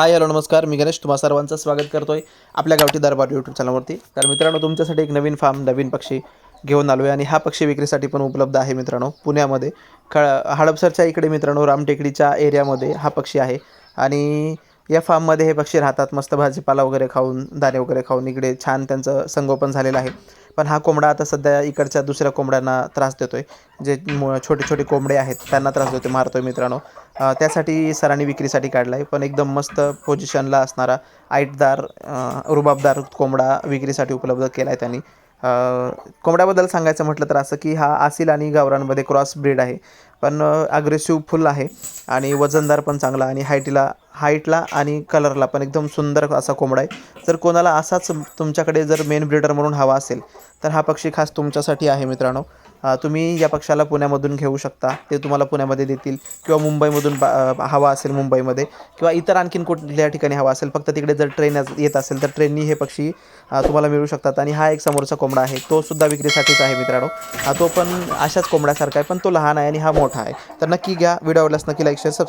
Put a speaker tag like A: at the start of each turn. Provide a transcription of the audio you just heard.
A: Hi hello नमस्कार. मी गणेश तुम्हा सर्वांचं स्वागत करतो आहे आपल्या गावठी दरबार यूट्यूब चॅनलवरती. तर मित्रांनो तुमच्यासाठी एक नवीन फार्म नवीन पक्षी घेऊन आलो आहे आणि हा पक्षी विक्रीसाठी पण उपलब्ध आहे मित्रांनो पुण्यामध्ये. ख हडपसरच्या इकडे मित्रांनो रामटेकडीच्या एरियामध्ये हा पक्षी आहे. आणि या फार्ममध्ये हे पक्षी राहतात मस्त भाजीपाला वगैरे खाऊन दाणे वगैरे खाऊन इकडे छान त्यांचं संगोपन झालेलं आहे. पण हा कोंबडा आता सध्या इकडच्या दुसऱ्या कोंबड्यांना त्रास देतो आहे जे छोटे छोटे कोंबडे आहेत त्यांना त्रास देतो मारतो आहे मित्रांनो. त्यासाठी सरांनी विक्रीसाठी काढला आहे. पण एकदम मस्त पोझिशनला असणारा आईटदार रुबाबदार कोंबडा विक्रीसाठी उपलब्ध केला आहे त्यांनी. कोंबड्याबद्दल सांगायचं म्हटलं तर असं की हा आसिल आणि गावरांमध्ये क्रॉस ब्रीड आहे. पण अग्रेसिव्ह फुल आहे आणि वजनदार पण चांगला आणि हाईटला हाईटला आणि कलरला पण एकदम सुंदर असा कोंबडा आहे. जर कोणाला असाच तुमच्याकडे जर मेन ब्रीडर म्हणून हवा असेल तर हा पक्षी खास तुमच्यासाठी आहे मित्रांनो. तुम्ही या पक्षाला पुण्यामधून घेऊ शकता. ते तुम्हाला पुण्यामध्ये देतील किंवा मुंबईमधून बा हवा असेल मुंबईमध्ये किंवा इतर आणखीन कुठल्या ठिकाणी हवा असेल फक्त तिकडे जर ट्रेन येत असेल तर ट्रेननी हे पक्षी तुम्हाला मिळू शकतात. आणि हा एक समोरचा कोंबडा आहे तो सुद्धा विक्रीसाठीच आहे मित्रांनो. हा तो पण अशाच कोंबड्यासारखा आहे पण तो लहान आहे आणि हा मोठा आहे. तर नक्की घ्या व्हिडिओ आवडल्यास नक्की लाईक शेअर सबस्क्राईब